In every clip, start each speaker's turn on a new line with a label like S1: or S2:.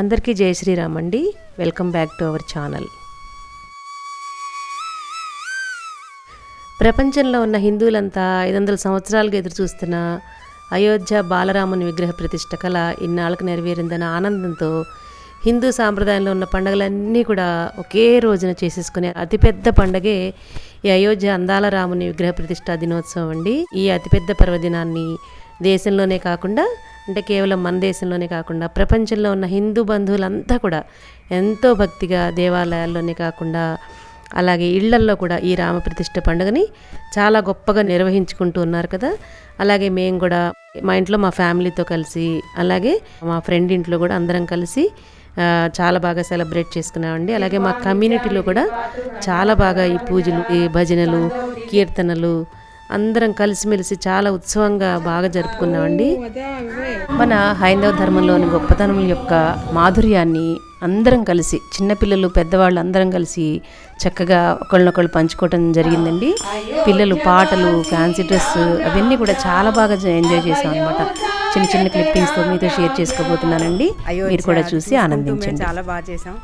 S1: అందరికీ జయ శ్రీరామ్ అండి. Welcome back to our channel. ప్రపంచంలో ఉన్న హిందువులంతా ఐదు వందల సంవత్సరాలుగా ఎదురు చూస్తున్న అయోధ్య బాలరాముని విగ్రహ ప్రతిష్ట కళ ఇన్నాళ్ళకు నెరవేరిందన్న ఆనందంతో హిందూ సాంప్రదాయంలో ఉన్న పండుగలన్నీ కూడా ఒకే రోజున చేసేసుకునే అతిపెద్ద పండగే ఈ అయోధ్య అందాల రాముని విగ్రహ ప్రతిష్ట దినోత్సవం అండి. ఈ అతిపెద్ద పర్వదినాన్ని దేశంలోనే కాకుండా అంటే కేవలం మన దేశంలోనే కాకుండా ప్రపంచంలో ఉన్న హిందూ బంధువులంతా కూడా ఎంతో భక్తిగా దేవాలయాల్లోనే కాకుండా అలాగే ఇళ్ళల్లో కూడా ఈ రామప్రతిష్ఠ పండుగని చాలా గొప్పగా నిర్వహించుకుంటూ ఉన్నారు కదా. అలాగే మేము కూడా మా ఇంట్లో మా ఫ్యామిలీతో కలిసి అలాగే మా ఫ్రెండ్ ఇంట్లో కూడా అందరం కలిసి చాలా బాగా సెలబ్రేట్ చేసుకున్నామండి. అలాగే మా కమ్యూనిటీలో కూడా చాలా బాగా ఈ పూజలు ఈ భజనలు కీర్తనలు అందరం కలిసిమెలిసి చాలా ఉత్సవంగా బాగా జరుపుకున్నామండి. మన హైందవ ధర్మంలోని గొప్పతనం యొక్క మాధుర్యాన్ని అందరం కలిసి చిన్నపిల్లలు పెద్దవాళ్ళు అందరం కలిసి చక్కగా ఒకళ్ళనొకళ్ళు పంచుకోవటం జరిగిందండి. పిల్లలు పాటలు ఫ్యాన్సీ డ్రెస్ అవన్నీ కూడా చాలా బాగా ఎంజాయ్ చేసాం అనమాట చిన్న చిన్న క్లిప్పింగ్స్తో మీతో షేర్ చేసుకోబోతున్నానండి. మీరు కూడా చూసి ఆనందించండి.
S2: చాలా బాగా చేసాం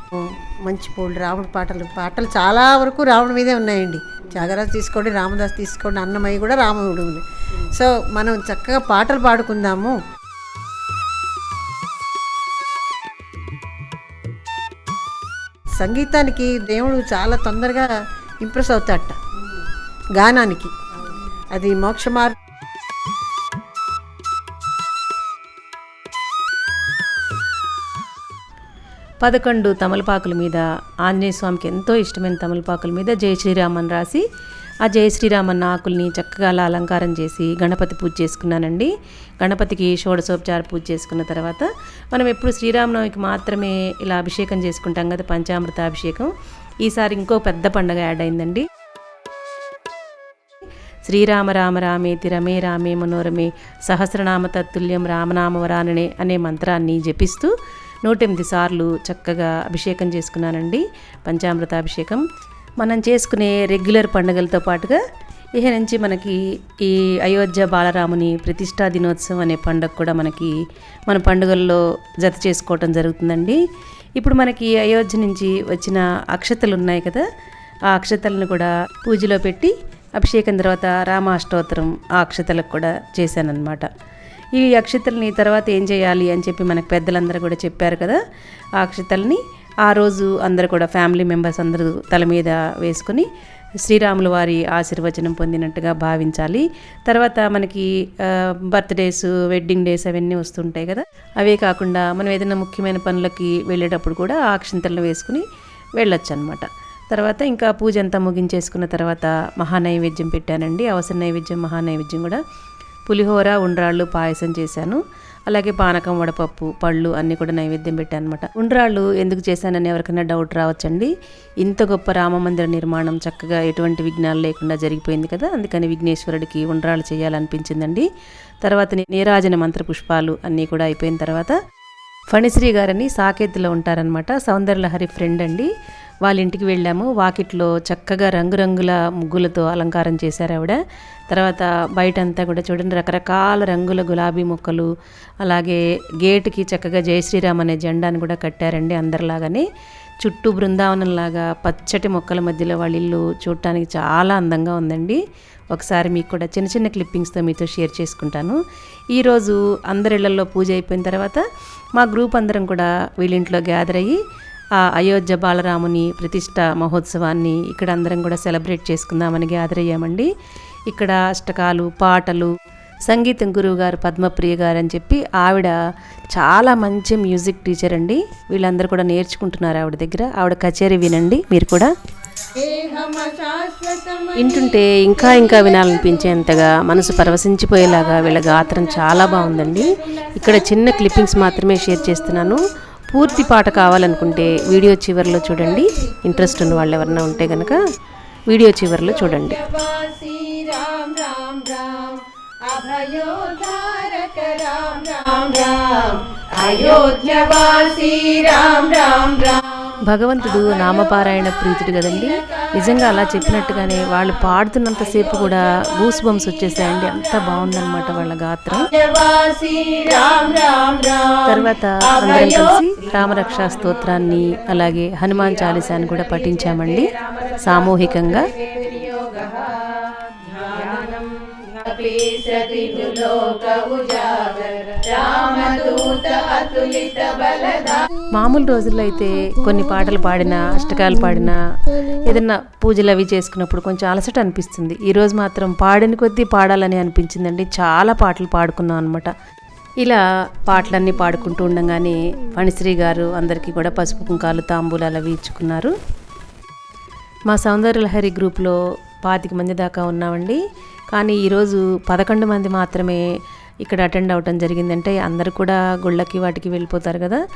S3: మంచి పూలు రాముడి పాటలు పాటలు చాలా వరకు రాముడి మీదే ఉన్నాయండి. త్యాగరాజు తీసుకోండి రామదాస్ తీసుకోండి అన్నమయ్య కూడా రాముడు ఉంది. సో మనం చక్కగా పాటలు పాడుకుందాము. సంగీతానికి దేవుడు చాలా తొందరగా ఇంప్రెస్ అవుతాడట. గానానికి. అది మోక్షమార్
S1: పదకొండు తమలపాకుల మీద ఆంజనేయ స్వామికి ఎంతో ఇష్టమైన తమలపాకుల మీద జై శ్రీరామన్ రాసి ఆ జై శ్రీరామన్న ఆకుల్ని చక్కగా అలా అలంకారం చేసి గణపతి పూజ చేసుకున్నానండి. గణపతికి షోడశోపచార పూజ చేసుకున్న తర్వాత మనం ఎప్పుడు శ్రీరామనవమికి మాత్రమే ఇలా అభిషేకం చేసుకుంటాం కదా పంచామృత అభిషేకం ఈసారి ఇంకో పెద్ద పండగ యాడ్ అయిందండి. శ్రీరామ రామ రామేతి రమే రామే మనోరమే సహస్రనామ తత్తుల్యం రామనామవరాననే అనే మంత్రాన్ని జపిస్తూ నూటెనిమిది సార్లు చక్కగా అభిషేకం చేసుకున్నానండి. పంచామృత అభిషేకం మనం చేసుకునే రెగ్యులర్ పండుగలతో పాటుగా ఇహ నుంచి మనకి ఈ అయోధ్య బాలరాముని ప్రతిష్టా దినోత్సవం అనే పండుగ కూడా మనకి మన పండుగల్లో జత చేసుకోవటం జరుగుతుందండి. ఇప్పుడు మనకి అయోధ్య నుంచి వచ్చిన అక్షతలు ఉన్నాయి కదా ఆ అక్షతలను కూడా పూజలో పెట్టి అభిషేకం తర్వాత రామాష్టోత్తరం ఆ అక్షతలకు కూడా చేశానన్నమాట. ఈ అక్షతల్ని తర్వాత ఏం చేయాలి అని చెప్పి మనకు పెద్దలందరూ కూడా చెప్పారు కదా ఆ అక్షతల్ని ఆ రోజు అందరు కూడా ఫ్యామిలీ మెంబర్స్ అందరూ తల మీద వేసుకొని శ్రీరాముల వారి ఆశీర్వచనం పొందినట్టుగా భావించాలి. తర్వాత మనకి బర్త్డేస్ వెడ్డింగ్ డేస్ అవన్నీ వస్తుంటాయి కదా. అవే కాకుండా మనం ఏదైనా ముఖ్యమైన పనులకి వెళ్ళేటప్పుడు కూడా ఆ అక్షంతలను వేసుకుని వెళ్ళొచ్చు అనమాట తర్వాత ఇంకా పూజ అంతా ముగించేసుకున్న తర్వాత మహానైవేద్యం పెట్టానండి. అవసర నైవేద్యం మహానైవేద్యం కూడా పులిహోర ఉండ్రాళ్ళు పాయసం చేశాను. అలాగే పానకం వడపప్పు పళ్ళు అన్నీ కూడా నైవేద్యం పెట్టాను అనమాట ఉండ్రాళ్ళు ఎందుకు చేశానని ఎవరికైనా డౌట్ రావచ్చండి. ఇంత గొప్ప రామ మందిర నిర్మాణం చక్కగా ఎటువంటి విఘ్నాలు లేకుండా జరిగిపోయింది కదా అందుకని విఘ్నేశ్వరుడికి ఉండ్రాళ్ళు చేయాలనిపించిందండి. తర్వాత నీరాజన మంత్ర పుష్పాలు అన్నీ కూడా అయిపోయిన తర్వాత ఫణిశ్రీ గారని సాకేత్లో ఉంటారనమాట. సౌందర్యలహరి ఫ్రెండ్ అండి. వాళ్ళ ఇంటికి వెళ్ళాము. వాకిట్లో చక్కగా రంగురంగుల ముగ్గులతో అలంకారం చేశారు ఆవిడ. తర్వాత బయట అంతా కూడా చూడండి రకరకాల రంగుల గులాబీ మొక్కలు అలాగే గేటుకి చక్కగా జై శ్రీరామ్ అనే జెండాను కూడా కట్టారండి అందరిలాగానే. చుట్టూ బృందావనంలాగా పచ్చటి మొక్కల మధ్యలో వాళ్ళ ఇల్లు చూడటానికి చాలా అందంగా ఉందండి. ఒకసారి మీకు కూడా చిన్న చిన్న క్లిప్పింగ్స్తో మీతో షేర్ చేసుకుంటాను. ఈరోజు అందరిళ్ళలో పూజ అయిపోయిన తర్వాత మా గ్రూప్ అందరం కూడా వీళ్ళింట్లో గ్యాదర్ అయ్యి ఆ అయోధ్య బాలరాముని ప్రతిష్ట మహోత్సవాన్ని ఇక్కడ అందరం కూడా సెలబ్రేట్ చేసుకుందామని గ్యాదర్ అయ్యామండి ఇక్కడ అష్టకాలు పాటలు సంగీతం గురువు గారు పద్మప్రియ గారు అని చెప్పి ఆవిడ చాలా మంచి మ్యూజిక్ టీచర్ అండి. వీళ్ళందరూ కూడా నేర్చుకుంటున్నారు ఆవిడ దగ్గర. ఆవిడ కచేరీ వినండి మీరు కూడా. వింటుంటే ఇంకా ఇంకా వినాలనిపించేంతగా మనసు పరవశించిపోయేలాగా వీళ్ళ గాత్రం చాలా బాగుందండి. ఇక్కడ చిన్న క్లిప్పింగ్స్ మాత్రమే షేర్ చేస్తున్నాను. పూర్తి పాట కావాలనుకుంటే వీడియో చివరిలో చూడండి. ఇంట్రెస్ట్ ఉన్న వాళ్ళు ఎవరన్నా ఉంటే కనుక వీడియో చివరిలో చూడండి.
S4: అయోధ్యవాసీ రామ్ రామ్ రామ్.
S1: భగవంతుడు నామపారాయణ ప్రీతుడు కదండి. నిజంగా అలా చెప్పినట్టుగానే వాళ్ళు పాడుతున్నంతసేపు కూడా గూస్ బంప్స్ వచ్చేసాయండి. అంత బాగుందన్నమాట వాళ్ళ గాత్రం. తర్వాత అందరం కలిసి స్తోత్రాన్ని అలాగే హనుమాన్ చాలీసాన్ని కూడా పఠించామండి. సామూహికంగా.
S4: రామదూత అతులిత బలదా.
S1: మామూలు రోజుల్లో అయితే కొన్ని పాటలు పాడినా అష్టకాలు పాడినా ఏదన్నా పూజలు అవి చేసుకున్నప్పుడు కొంచెం అలసట అనిపిస్తుంది. ఈరోజు మాత్రం పాడిన కొద్దీ పాడాలని అనిపించిందండి. చాలా పాటలు పాడుకున్నాం అనమాట ఇలా పాటలన్నీ పాడుకుంటూ ఉండగానే ఫణిశ్రీ గారు అందరికీ కూడా పసుపు కుంకాలు తాంబూలాలు అవి ఇచ్చుకున్నారు. మా సౌందర్యలహరి గ్రూప్లో పాతిక మంది దాకా ఉన్నామండి. కానీ ఈరోజు పదకొండు మంది మాత్రమే ఇక్కడ అటెండ్ అవ్వటం జరిగిందంటే అందరు కూడా గుళ్ళకి వాటికి వెళ్ళిపోతారు కదా.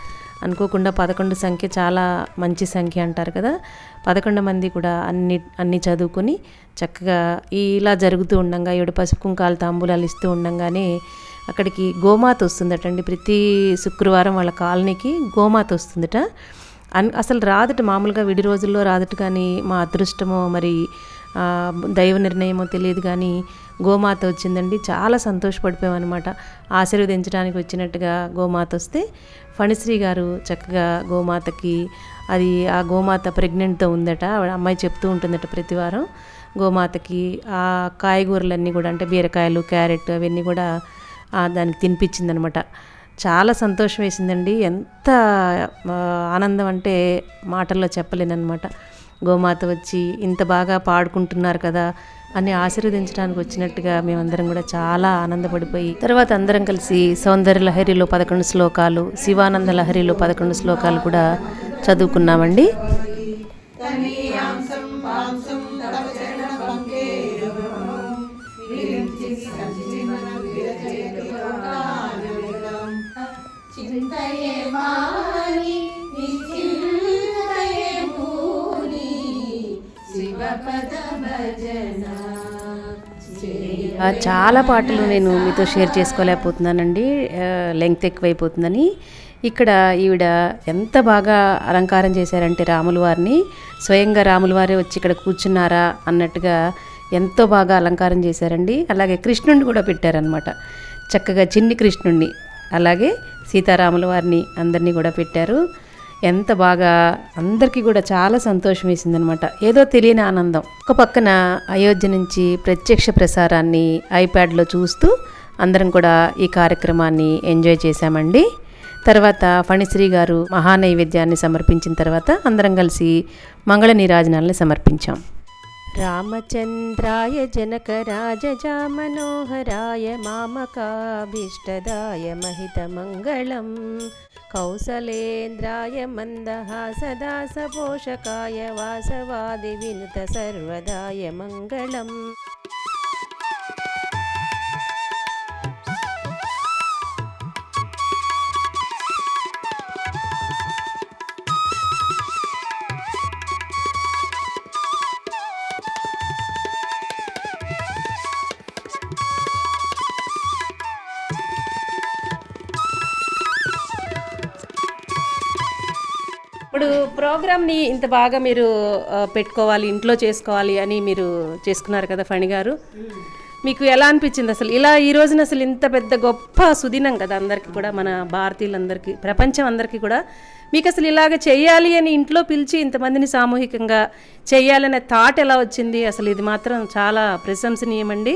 S1: అనుకోకుండా పదకొండు సంఖ్య చాలా మంచి సంఖ్య అంటారు కదా. పదకొండు మంది కూడా అన్ని అన్ని చదువుకుని చక్కగా ఇలా జరుగుతూ ఉండంగా ఏడు పసుపు కుంకాలు తాంబూలాలు ఇస్తూ ఉండంగానే అక్కడికి గోమాత వస్తుందటండి. ప్రతి శుక్రవారం వాళ్ళ కాలనీకి గోమాత వస్తుందట. అన్ అసలు రాదట మామూలుగా విడి రోజుల్లో రాదట కానీ మా అదృష్టమో మరి దైవ నిర్ణయమో తెలియదు కానీ గోమాత వచ్చిందండి. చాలా సంతోషపడిపోయామన్నమాట. ఆశీర్వదించడానికి వచ్చినట్టుగా గోమాత వస్తే ఫణిశ్రీ గారు చక్కగా గోమాతకి అది ఆ గోమాత ప్రెగ్నెంట్తో ఉందట. ఆవిడ అమ్మాయి చెప్తూ ఉంటుందట ప్రతి వారం. గోమాతకి ఆ కాయగూరలన్నీ కూడా అంటే బీరకాయలు క్యారెట్ అవన్నీ కూడా దానికి తినిపించిందనమాట చాలా సంతోషం వేసిందండి. ఎంత ఆనందం అంటే మాటల్లో చెప్పలేనమాట గోమాత వచ్చి ఇంత బాగా పాడుకుంటున్నారు కదా అని ఆశీర్వదించడానికి వచ్చినట్టుగా మేమందరం కూడా చాలా ఆనందపడిపోయి తర్వాత అందరం కలిసి సౌందర్య లహరిలో పదకొండు శ్లోకాలు శివానంద లహరిలో పదకొండు శ్లోకాలు కూడా చదువుకున్నామండి.
S4: చింతయే
S1: మా చాలా పాటలు నేను మీతో షేర్ చేసుకోలేకపోతున్నానండి. లెంగ్త్ ఎక్కువైపోతుందని. ఇక్కడ ఈవిడ ఎంత బాగా అలంకారం చేశారంటే రాముల వారిని. స్వయంగా రాముల వారే వచ్చి ఇక్కడ కూర్చున్నారా అన్నట్టుగా ఎంతో బాగా అలంకారం చేశారండి. అలాగే కృష్ణుడిని కూడా పెట్టారనమాట చక్కగా చిన్ని కృష్ణుడిని అలాగే సీతారాముల వారిని అందరినీ కూడా పెట్టారు. ఎంత బాగా అందరికీ కూడా చాలా సంతోషం వేసిందనమాట ఏదో తెలియని ఆనందం. ఒక పక్కన అయోధ్య నుంచి ప్రత్యక్ష ప్రసారాన్ని ఐప్యాడ్లో చూస్తూ అందరం కూడా ఈ కార్యక్రమాన్ని ఎంజాయ్ చేశామండి. తర్వాత ఫణిశ్రీ గారు మహానైవేద్యాన్ని సమర్పించిన తర్వాత అందరం కలిసి మంగళ నీరాజనాల్ని సమర్పించాం. रामचन्द्राय जनकराजजामनोहराय मामकाभीष्टदाय महितमङ्गलं कौसलेन्द्राय मन्दहासदासपोषकाय वासवादिविनुतसर्वदाय मङ्गलम्। ప్రోగ్రామ్ని ఇంత బాగా మీరు పెట్టుకోవాలి ఇంట్లో చేసుకోవాలి అని మీరు చేసుకున్నారు కదా ఫణి గారు? మీకు ఎలా అనిపించింది అసలు? ఇలా ఈ రోజున అసలు ఇంత పెద్ద గొప్ప సుదినం కదా అందరికీ కూడా మన భారతీయులందరికీ ప్రపంచం అందరికీ కూడా. మీకు అసలు ఇలాగ చేయాలి అని ఇంట్లో పిలిచి ఇంతమందిని సామూహికంగా చేయాలనే థాట్ ఎలా వచ్చింది? అసలు ఇది మాత్రం చాలా ప్రశంసనీయమండి.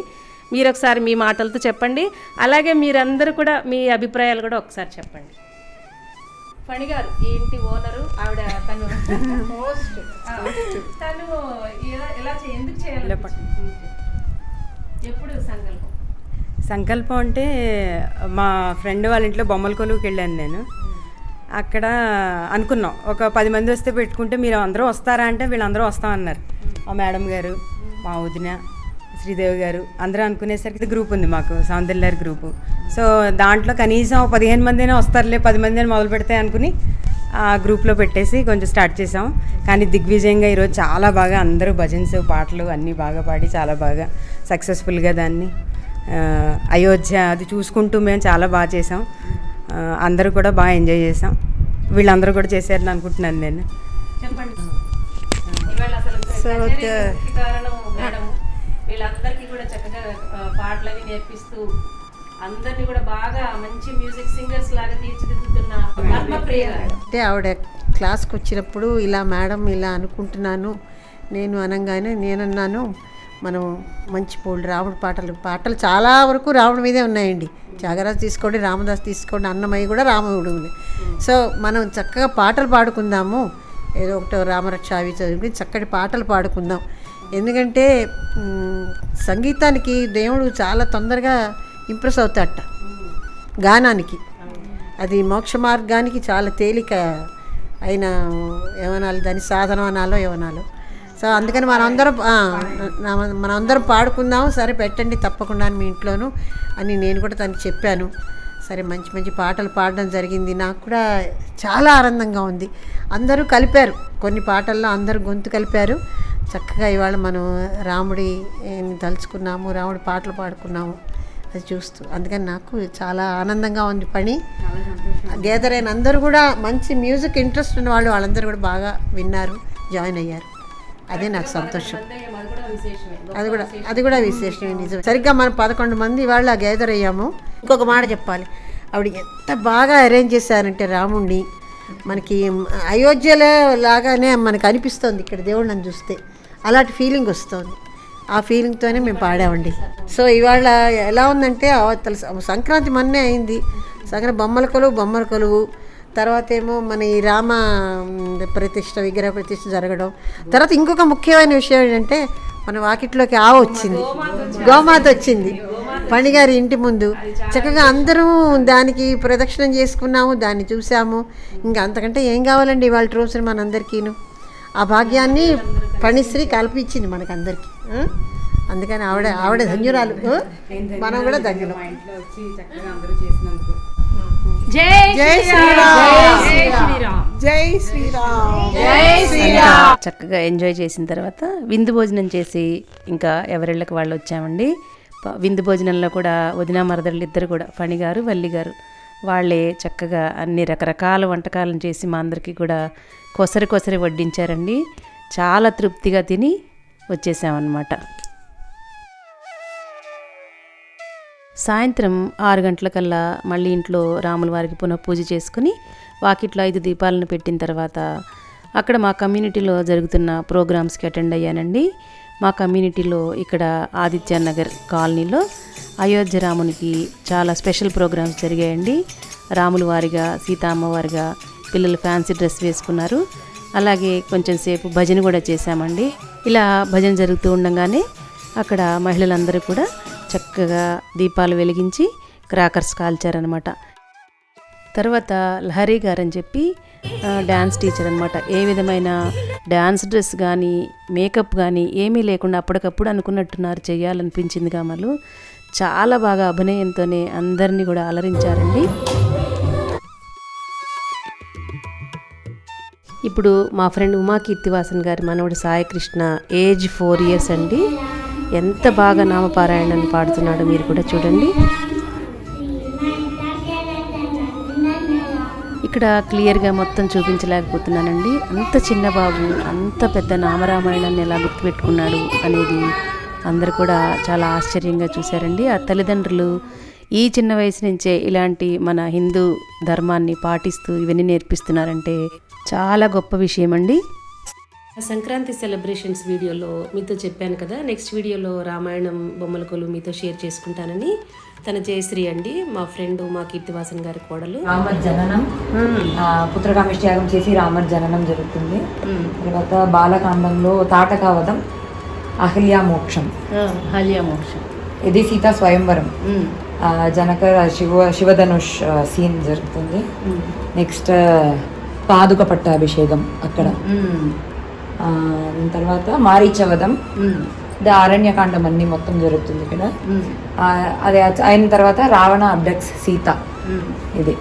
S1: మీరు ఒకసారి మీ మాటలతో చెప్పండి. అలాగే మీరందరూ కూడా మీ అభిప్రాయాలు కూడా ఒకసారి చెప్పండి. ఫణి గారు ఈ ఇంటి ఓనరు ఆవిడ తను హోస్ట్ తను ఎలా ఎందుకు చేయాలి ఎప్పుడు సంకల్పం?
S2: సంకల్పం అంటే మా ఫ్రెండ్ వాళ్ళ ఇంట్లో బొమ్మల కొలువుకి వెళ్ళాను నేను. అక్కడ అనుకున్నాం ఒక పది మంది వస్తే పెట్టుకుంటే మీరు అందరూ వస్తారా అంటే వీళ్ళందరూ వస్తామన్నారు. మా మేడం గారు మా వదిన శ్రీదేవి గారు. అందరూ అనుకునేసరికి గ్రూప్ ఉంది మాకు సౌందర్యారి గ్రూపు. సో దాంట్లో కనీసం పదిహేను మందినే వస్తారులే పది మంది అని మొదలు పెడితే అనుకుని ఆ గ్రూప్లో పెట్టేసి కొంచెం స్టార్ట్ చేసాం కానీ దిగ్విజయంగా ఈరోజు చాలా బాగా అందరూ భజన్స్ పాటలు అన్నీ బాగా పాడి చాలా బాగా సక్సెస్ఫుల్గా దాన్ని అయోధ్య అది చూసుకుంటూ మేము చాలా బాగా చేసాం. ఆ, అందరూ కూడా బాగా ఎంజాయ్ చేసాం. వీళ్ళందరూ కూడా చేశారని అనుకుంటున్నాను నేను.
S1: చెప్పండి. ఇవాళ అసలు
S3: So,
S1: కచేరీకి
S3: the-
S1: ముఖ్య కారణం మేడం వీళ్ళందరికీ కూడా చక్కగా ఆ, పాటలవి నేర్పిస్తూ అందరినీ కూడా బాగా మంచి మ్యూజిక్ సింగర్స్ లాగా తీర్చిదిద్దుతున్న పద్మప్రియ గారు.
S3: అంటే ఆవిడ క్లాస్కి వచ్చినప్పుడు ఇలా మేడం ఇలా అనుకుంటున్నాను నేను అనగానే నేనన్నాను మనం మంచి పోళ్ళు రాముడి పాటలు పాటలు చాలా వరకు రాముడి మీదే ఉన్నాయండి. త్యాగరాజు తీసుకోండి రామదాస్ తీసుకోండి అన్నమయ్య కూడా రాముడు ఉంది సో మనం చక్కగా పాటలు పాడుకుందాము. ఏదో ఒకటో రామరక్ష అవి చదివి చక్కటి పాటలు పాడుకుందాం. ఎందుకంటే సంగీతానికి దేవుడు చాలా తొందరగా ఇంప్రెస్ అవుతాడట. గానానికి. అది మోక్ష మార్గానికి చాలా తేలిక అయిన ఏమనాలి దాని సాధనం అనాలో ఏమనాలో. సో అందుకని మనందరం మనందరం పాడుకుందాం. సరే పెట్టండి తప్పకుండా మీ ఇంట్లోనూ అని నేను కూడా తనకి చెప్పాను. సరే మంచి మంచి పాటలు పాడడం జరిగింది. నాకు కూడా చాలా ఆనందంగా ఉంది. అందరూ కలిపారు. కొన్ని పాటల్లో అందరూ గొంతు కలిపారు. చక్కగా ఇవాళ మనం రాముడి తలుచుకున్నాము రాముడి పాటలు పాడుకున్నాము. అది చూస్తూ అందుకని నాకు చాలా ఆనందంగా ఉంది పని. గేదర్ అయిన అందరూ కూడా మంచి మ్యూజిక్ ఇంట్రెస్ట్ ఉన్న వాళ్ళు వాళ్ళందరూ కూడా బాగా విన్నారు జాయిన్ అయ్యారు. అదే నాకు సంతోషం.
S1: అది కూడా
S3: అది కూడా విశేషమే నిజం సరిగ్గా మనం పదకొండు మంది ఇవాళ గేదర్ అయ్యాము. ఇంకొక మాట చెప్పాలి. ఆవిడ ఎంత బాగా అరేంజ్ చేశారంటే రాముణ్ణి. మనకి అయోధ్యలో లాగానే మనకు అనిపిస్తుంది ఇక్కడ దేవుళ్ళని చూస్తే. అలాంటి ఫీలింగ్ వస్తుంది. ఆ ఫీలింగ్తోనే మేము పాడామండి. సో ఇవాళ ఎలా ఉందంటే అవతల సంక్రాంతి మొన్నే అయింది. సంక్రాంతి బొమ్మల కొలువు బొమ్మల కొలువు. తర్వాత ఏమో మన ఈ రామ ప్రతిష్ట విగ్రహ ప్రతిష్ట జరగడం. తర్వాత ఇంకొక ముఖ్యమైన విషయం ఏంటంటే మన వాకిట్లోకి ఆవు వచ్చింది. గోమాత వచ్చింది. పణిగారి ఇంటి ముందు. చక్కగా అందరం దానికి ప్రదక్షిణం చేసుకున్నాము దాన్ని చూసాము ఇంకా అంతకంటే ఏం కావాలండి ఇవాళ రోజున మనందరికీను? ఆ భాగ్యాన్ని పణిశ్రీ కల్పించింది మనకందరికీ? అందుకని ఆవిడ ఆవిడ ధన్యురాలు? మనం కూడా ధన్యులం.
S2: మా ఇంట్లో వచ్చి చక్కగా అందరూ చేసినందుకు
S1: చక్కగా ఎంజాయ్ చేసిన తర్వాత విందు భోజనం చేసి ఇంకా ఎవరిళ్ళకి వాళ్ళు వచ్చామండి. విందు భోజనంలో కూడా వదిన మరదళ్ళు ఇద్దరు కూడా ఫణి గారు వాళ్ళే చక్కగా అన్ని రకరకాల వంటకాలను చేసి మా అందరికీ కూడా కొసరి కొసరి వడ్డించారండి. చాలా తృప్తిగా తిని వచ్చేసామన్నమాట. సాయంత్రం ఆరు గంటలకల్లా మళ్ళీ ఇంట్లో రాముల వారికి పునః పూజ చేసుకుని వాకిట్లో ఐదు దీపాలను పెట్టిన తర్వాత అక్కడ మా కమ్యూనిటీలో జరుగుతున్న ప్రోగ్రామ్స్కి అటెండ్ అయ్యానండి. మా కమ్యూనిటీలో ఇక్కడ ఆదిత్య నగర్ కాలనీలో అయోధ్య రామునికి చాలా స్పెషల్ ప్రోగ్రామ్స్ జరిగాయండి. రాముల వారిగా సీతా అమ్మవారిగా పిల్లలు ఫ్యాన్సీ డ్రెస్ వేసుకున్నారు. అలాగే కొంచెం సేపు భజన కూడా చేశామండి. ఇలా భజన జరుగుతూ ఉండగానే అక్కడ మహిళలందరూ కూడా చక్కగా దీపాలు వెలిగించి క్రాకర్స్ కాల్చారనమాట తర్వాత లహరి గారు అని చెప్పి డ్యాన్స్ టీచర్ అనమాట ఏ విధమైన డ్యాన్స్ డ్రెస్ కానీ మేకప్ కానీ ఏమీ లేకుండా అప్పటికప్పుడు అనుకున్నట్టున్నారు చేయాలనిపించింది కామలు. చాలా బాగా అభినయంతోనే అందరినీ కూడా అలరించారండి. ఇప్పుడు మా ఫ్రెండ్ ఉమా కీర్తివాసన్ గారి మనవడు సాయికృష్ణ ఏజ్ ఫోర్ ఇయర్స్ అండి. ఎంత బాగా నామపారాయణను పాడుతున్నాడో మీరు కూడా చూడండి. ఇక్కడ క్లియర్గా మొత్తం చూపించలేకపోతున్నానండి. అంత చిన్న బాబు అంత పెద్ద నామరామాయణాన్ని ఎలా గుర్తుపెట్టుకున్నాడు అనేది అందరు కూడా చాలా ఆశ్చర్యంగా చూశారండి. ఆ తల్లిదండ్రులు ఈ చిన్న వయసు నుంచే ఇలాంటి మన హిందూ ధర్మాన్ని పాటిస్తూ ఇవన్నీ నేర్పిస్తున్నారంటే చాలా గొప్ప విషయం అండి సంక్రాంతి సెలబ్రేషన్స్ వీడియోలో మీతో చెప్పాను కదా. నెక్స్ట్ వీడియోలో రామాయణం బొమ్మల కొలు మీతో షేర్ చేసుకుంటానని. తన జయశ్రీ అండి మా ఫ్రెండ్ మా కీర్తివాసన్ గారి కోడలు.
S5: రామర్ జననం. పుత్రకామిష్ట్యాగం చేసి రామర్ జననం జరుగుతుంది. తర్వాత బాలకాండంలో తాటకావధం అహల్యా మోక్షం.
S1: హలియా మోక్షం.
S5: ఇది సీతా స్వయంవరం. జనక శివ శివధనుష్ సీన్ జరుగుతుంది. నెక్స్ట్ పాదుక పట్టాభిషేకం అక్కడ దాని తర్వాత మారీచవధం ఇది అరణ్యకాండం అన్ని మొత్తం జరుగుతుంది ఇక్కడ. అది అయిన తర్వాత రావణ అబ్డక్స్ సీత. ఇది.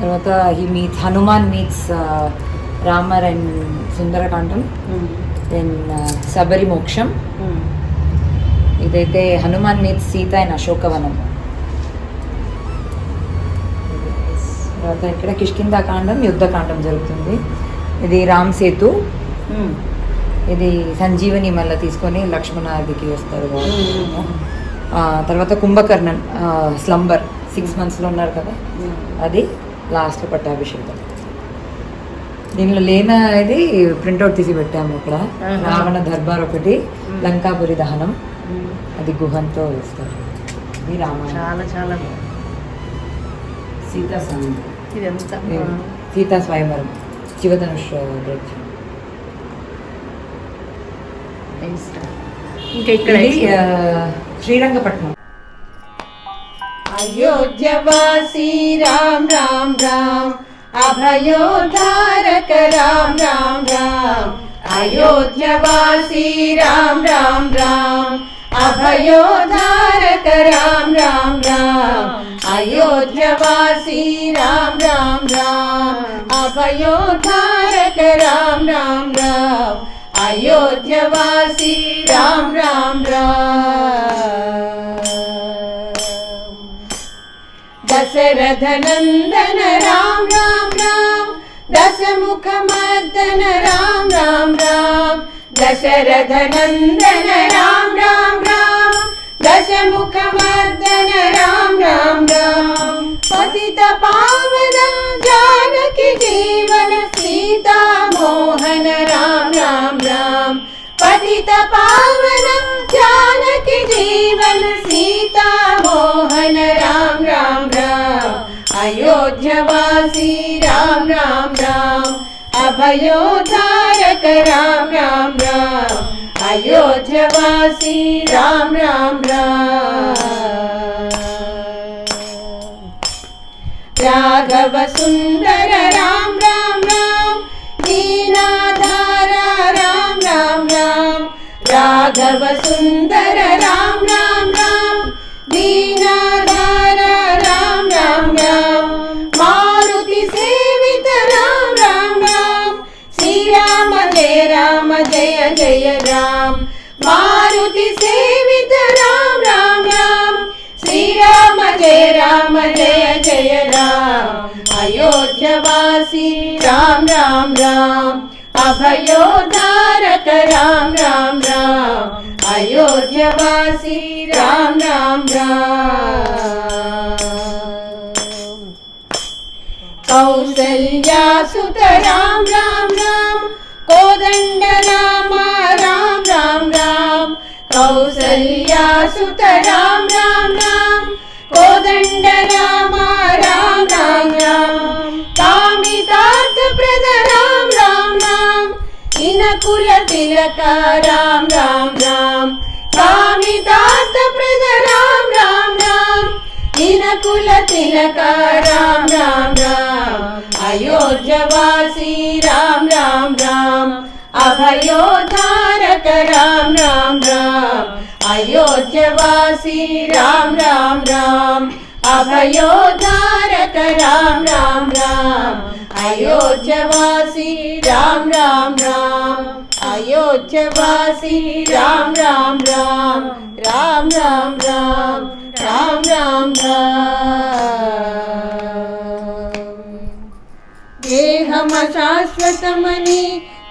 S5: తర్వాత he meets Hanuman meets Ramar and Sundarakandam. Then Shabari మోక్షం ఇదైతే హనుమాన్ మీట్స్ సీత అండ్ అశోకవనం. తర్వాత ఇక్కడ కిష్కిందాకాండం యుద్ధకాండం జరుగుతుంది. ఇది రామ్ సేతు. ఇది సంజీవని మళ్ళీ తీసుకొని లక్ష్మణాదికి వస్తారు తర్వాత కుంభకర్ణన్ స్లంబర్. సిక్స్ మంత్స్లో ఉన్నారు కదా? అది లాస్ట్ పట్టాభిషేకం. దీనిలో లేన ఇది ప్రింట్అవుట్ తీసి పెట్టాము ఇక్కడ. రావణ దర్బార్ ఒకటి లంకాపురి దహనం. అది గుహంతో వేస్తారు. ఇది రామాయణం.
S1: చాలా చాలా
S6: సీతా
S1: ఇదంతా
S5: ఇది సీతా స్వయంవరం శివధనుష్ బ్రిడ్జ్
S1: ఇంకా ఇక్కడ
S5: ఇది ఆ, శ్రీరంగపట్నం
S4: अयोध्यवासी राम राम राम अभयोद्धारक राम राम राम अयोध्यवासी राम राम राम अभयोद्धारक राम राम राम अयोध्यवासी राम राम राम। अभयोद्धारक राम राम राम। अयोध्यवासी राम राम राम। दशरथ नंदन राम राम राम। दशमुख मर्दन राम राम राम। दशरथ नंदन राम राम राम दशमुख मर्दन राम राम। राम पतित पावन जानकी जीवन सीता मोहन राम राम राम। पतित पावन जानकी जीवन सीता मोहन राम राम राम। अयोध्यवासी राम राम राम। अभयोद्धारक राम राम राम अयोध्यवासी राम राम राम। राघव सुंदर राम राम राम दीनाधारा राम राम राम। राघव सुंदर राम राम राम दीनाधारा राम जय जय राम मारुति सेवित राम राम राम श्री राम जय राम जय जय राम अयोध्यवासी राम राम राम अभयोद्धारक राम राम राम अयोध्यवासी राम राम राम कौसल्या सुत राम राम కోదండ రామ రామ రామ రామ కౌసల్యా సుత రామ రామ రామ. కోదండ రామ రామ రామ. రామ కామితార్థ ప్రద రామ రామ రామ. ఇన కుల తిలక రామ రామ రామ. కామితార్థ ప్రద రామ రామ. దీనకుల తిలక రామ్ రామ్ రామ్. అయోధ్యవాసి రామ్ రామ్ రామ్. అభయోధారక రామ్ రామ్ రామ్. అయోధ్యవాసి రామ్ రామ్ రామ్. అభయోధారక రామ్ రామ్ రామ్. అయోధ్యవాసి రామ్ రామ్ రామ్. అయోధ్యవాసి రామ్ రామ్ రామ్. రామ్ రామ్ రామ్. राम రామ్ దేహమశాశ్వతమని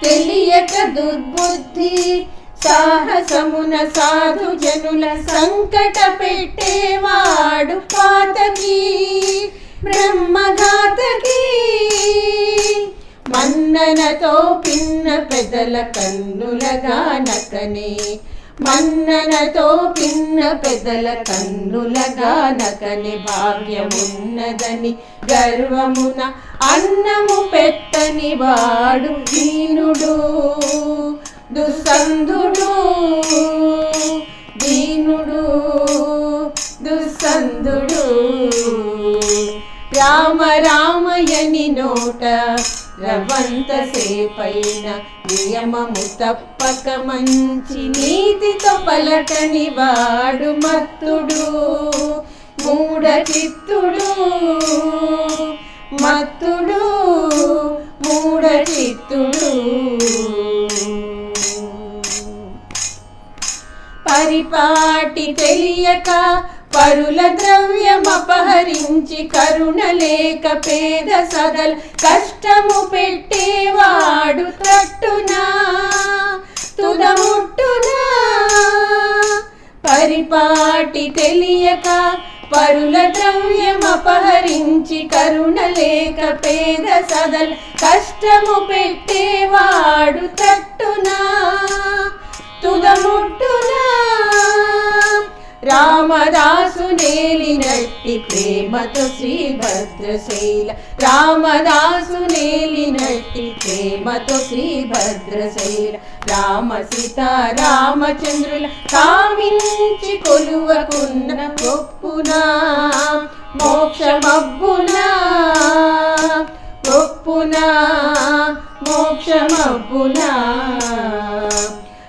S4: తెలియక దుర్బుద్ధి సాహసమున సాధు జనుల సంకట పెట్టేవాడు పాతకి బ్రహ్మఘాతకి. మన్ననతో పిన్న పెదల కన్నులగా నకనే మన్ననతో పిన్న పెదల కన్నులగా నకని భాగ్యమున్నదని గర్వమున అన్నము పెట్టని వాడు దీనుడు దుస్సంధుడు దీనుడు దుస్సంధుడు రామ రామయని నోట రవంత సేపైన నియమము తప్పక మంచి నీతితో పలకని వాడు మత్తుడు మూఢ చిత్తుడు మత్తుడు మూఢ చిత్తుడు. పరిపాటి తెలియక పరుల ద్రవ్యమపహరించి కరుణ లేక పేద సదల్ కష్టము పెట్టేవాడు తట్టునా తుదముట్టునా? పరిపాటి తెలియక పరుల ద్రవ్యమపహరించి కరుణ లేక పేద సదల్ కష్టము పెట్టేవాడు తట్టునా తుదముట్టునా? రామదాసు నేలినట్టి ప్రేమతో శ్రీభద్రశైల. రామదాసు నేలినట్టి ప్రేమతో శ్రీభద్రశైల. రామ సీత రామచంద్రుల కామించి కొలువకున్న గొప్పునా? మోక్షమబ్బునా? గొప్పునా? మోక్షమబ్బునా?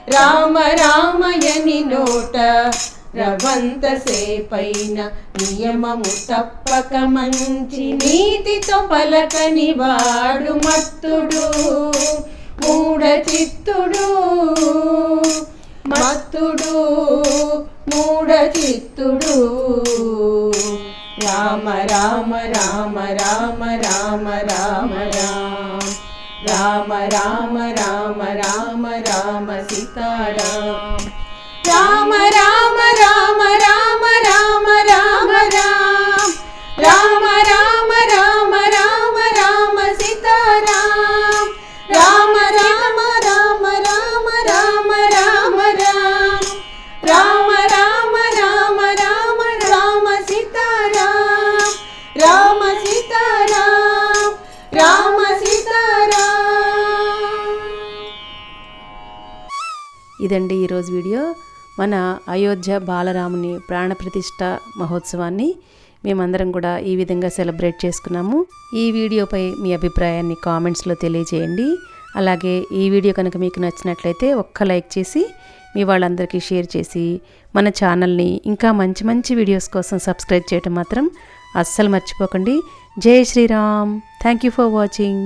S4: రామ రామయని నోట రవంత సేపైన నియమము తప్పక మంచి నీతితో పలకని వాడు మత్తుడు మూఢ చిత్తుడు మత్తుడు మూఢ చిత్తుడు రామ రామ రామ రామ రామ రామ రామ. రామ రామ రామ రామ రామ సీతారామ. రామ రామ రామ రామ రామ రామ రామ రామ రామ రామ రామ రామ సీతారామ రామ రామ రామ రామ రామ రామ రామ రామ రామ రామ రామ రామ సీతారామ రామ సీతారామ రామ సీతారామ
S1: ఇదండి ఈరోజు వీడియో మన అయోధ్య బాలరాముని ప్రాణప్రతిష్ఠ మహోత్సవాన్ని మేమందరం కూడా ఈ విధంగా సెలబ్రేట్ చేసుకున్నాము. ఈ వీడియోపై మీ అభిప్రాయాన్ని కామెంట్స్లో తెలియజేయండి. అలాగే ఈ వీడియో కనుక మీకు నచ్చినట్లయితే ఒక్క లైక్ చేసి మీ వాళ్ళందరికీ షేర్ చేసి మన ఛానల్ని ఇంకా మంచి మంచి వీడియోస్ కోసం సబ్స్క్రైబ్ చేయటం మాత్రం అస్సలు మర్చిపోకండి. జై Shriram. Thank you for watching.